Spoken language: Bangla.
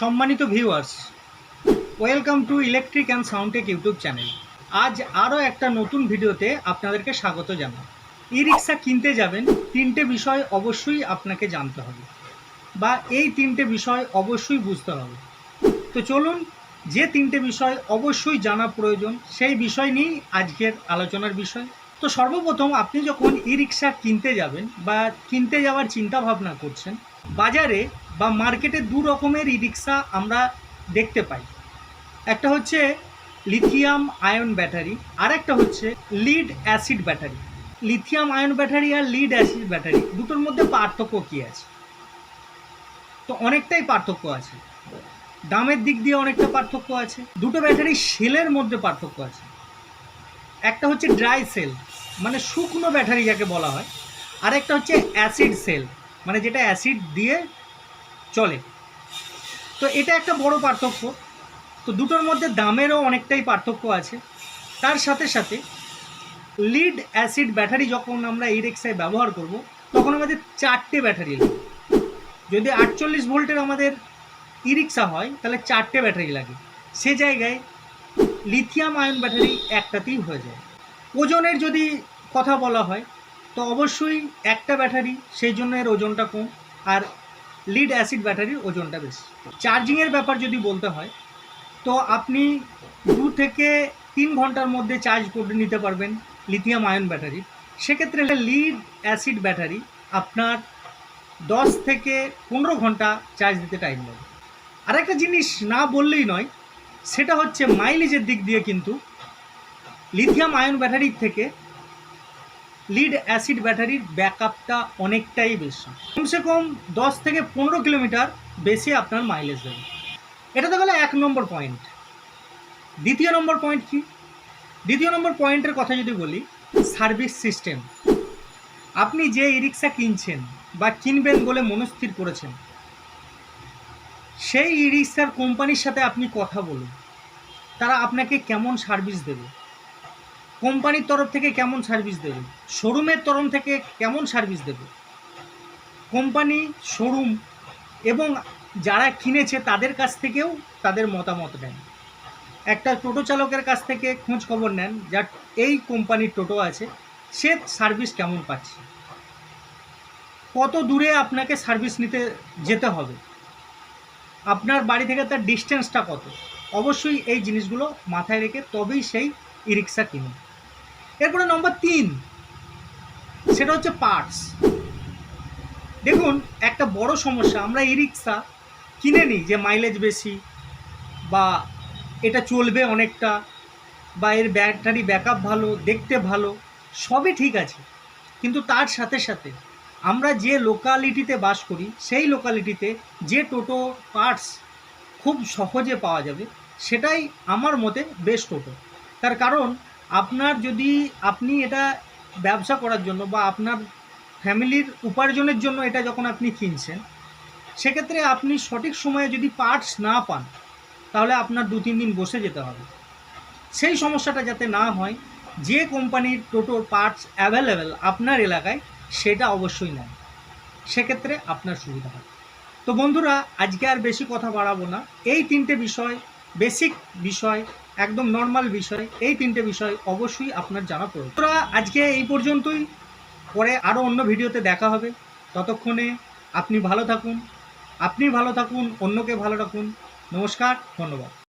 সম্মানিত viewers welcome to electric and sound tech YouTube channel আজ আরও একটা নতুন ভিডিওতে আপনাদেরকে স্বাগত জানাই। ই রিক্সা কিনতে যাবেন, তিনটে বিষয় অবশ্যই আপনাকে জানতে হবে বা এই তিনটে বিষয় অবশ্যই বুঝতে হবে। তো চলুন, যে তিনটে বিষয় অবশ্যই জানা প্রয়োজন, সেই বিষয় নিয়েই আজকের আলোচনার বিষয়। তো সর্বপ্রথম আপনি যখন ই রিক্সা কিনতে যাবেন বা কিনতে যাওয়ার চিন্তা ভাবনা করছেন, বাজারে বা মার্কেটে দু রকমের ই রিক্সা আমরা দেখতে পাই। একটা হচ্ছে লিথিয়াম আয়ন ব্যাটারি আর একটা হচ্ছে lead acid battery. Lithium ion battery আর লিড অ্যাসিড ব্যাটারি দুটোর মধ্যে পার্থক্য কী আছে? তো অনেকটাই পার্থক্য আছে। দামের দিক দিয়ে অনেকটা পার্থক্য আছে। দুটো ব্যাটারি সেলের মধ্যে পার্থক্য আছে। একটা হচ্ছে ড্রাই সেল মানে শুকনো ব্যাটারি যাকে বলা হয় আর একটা হচ্ছে অ্যাসিড সেল মানে যেটা অ্যাসিড দিয়ে চলে। তো এটা একটা বড় পার্থক্য। তো দুটোর মধ্যে দামেরও অনেকটাই পার্থক্য আছে। তার সাথে সাথে লিড অ্যাসিড ব্যাটারি যখন আমরা এই রিক্সায় ব্যবহার করব, তখন আমাদের চারটে ব্যাটারি লাগে। যদি আটচল্লিশ ভোল্টের আমাদের ই রিক্সা হয়, তাহলে চারটে ব্যাটারি লাগে। সে জায়গায় লিথিয়াম আয়ন ব্যাটারি একটাতেই হয়ে যায়। ওজনের যদি কথা বলা হয়, তো অবশ্যই একটা ব্যাটারি সেই জন্য এর ওজনটা কম। আর লিড অ্যাসিড ব্যাটারির ওজনটা বেশি। চার্জিংয়ের ব্যাপার যদি বলতে হয়, তো আপনি দু থেকে তিন ঘণ্টার মধ্যে চার্জ করে নিতে পারবেন লিথিয়াম আয়ন ব্যাটারি সেক্ষেত্রে লিড অ্যাসিড ব্যাটারি আপনার দশ থেকে পনেরো ঘণ্টা চার্জ দিতে টাইম লাগে আরেকটা জিনিস না বললেই নয়, সেটা হচ্ছে মাইলেজের দিক দিয়ে কিন্তু লিথিয়াম আয়ন ব্যাটারির থেকে লিড অ্যাসিড ব্যাটারির ব্যাকআপটা অনেকটাই বেশি। কমসে কম দশ থেকে পনেরো কিলোমিটার বেশি আপনার মাইলেজ দেবে। এটা তো গেলো এক নম্বর পয়েন্ট দ্বিতীয় নম্বর পয়েন্ট কি? দ্বিতীয় নম্বর পয়েন্টের কথা যদি বলি সার্ভিস সিস্টেম আপনি যে ই রিক্সা কিনছেন বা কিনবেন বলে মনস্থির করেছেন, সেই ই রিক্সার কোম্পানির সাথে আপনি কথা বলুন। তারা আপনাকে কেমন সার্ভিস দেবে? কোম্পানির তরফ থেকে কেমন সার্ভিস দেবে? শোরুমের তরফ থেকে কেমন সার্ভিস দেবে? কোম্পানি, শোরুম এবং যারা কিনেছে তাদের কাছ থেকেও তাদের মতামত নেন। একটা টোটো চালকের কাছ থেকে খোঁজ খবর নেন যার এই কোম্পানির টোটো আছে, সে সার্ভিস কেমন পাচ্ছে? কত দূরে আপনাকে সার্ভিস নিতে যেতে হবে? আপনার বাড়ি থেকে তার ডিস্টেন্সটা কত? অবশ্যই এই জিনিসগুলো মাথায় রেখে তবেই সেই ই রিক্সা কিনুন। এরপরে নম্বর তিন। সেটা হচ্ছে পার্টস দেখুন, একটা বড় সমস্যা, আমরা ই রিক্সা কিনে নিই যে মাইলেজ বেশি বা এটা চলবে অনেকটা বা এর ব্যাটারি ব্যাকআপ ভালো, দেখতে ভালো, সবই ঠিক আছে। কিন্তু তার সাথে সাথে আমরা যে লোকালিটিতে বাস করি, সেই লোকালিটিতে যে টোটো পার্টস খুব সহজে পাওয়া যাবে, সেটাই আমার মতে বেস্ট টোটো। তার কারণ আপনার যদি আপনি এটা ব্যবসা করার জন্য বা আপনার ফ্যামিলির উপার্জনের জন্য এটা যখন আপনি কিনছেন, সেক্ষেত্রে আপনি সঠিক সময়ে যদি পার্টস না পান, তাহলে আপনার দু, তিন দিন বসে যেতে হবে। সেই সমস্যাটা যাতে না হয়, যে কোম্পানির টোটোর পার্টস অ্যাভেলেবেল আপনার এলাকায়, সেটা অবশ্যই নেন। সেক্ষেত্রে আপনার সুবিধা হবে। তো বন্ধুরা, আজকে আর বেশি কথা বাড়াবো না। এই তিনটে বিষয় বেসিক বিষয়, একদম নর্মাল বিষয়, এই তিনটে বিষয় অবশ্যই আপনার জানা প্রয়োজন। তোরা আজকে এই পর্যন্তই। পরে আরও অন্য ভিডিওতে দেখা হবে। ততক্ষণে আপনি ভালো থাকুন। আপনি ভালো থাকুন, অন্যকে ভালো রাখুন। নমস্কার, ধন্যবাদ।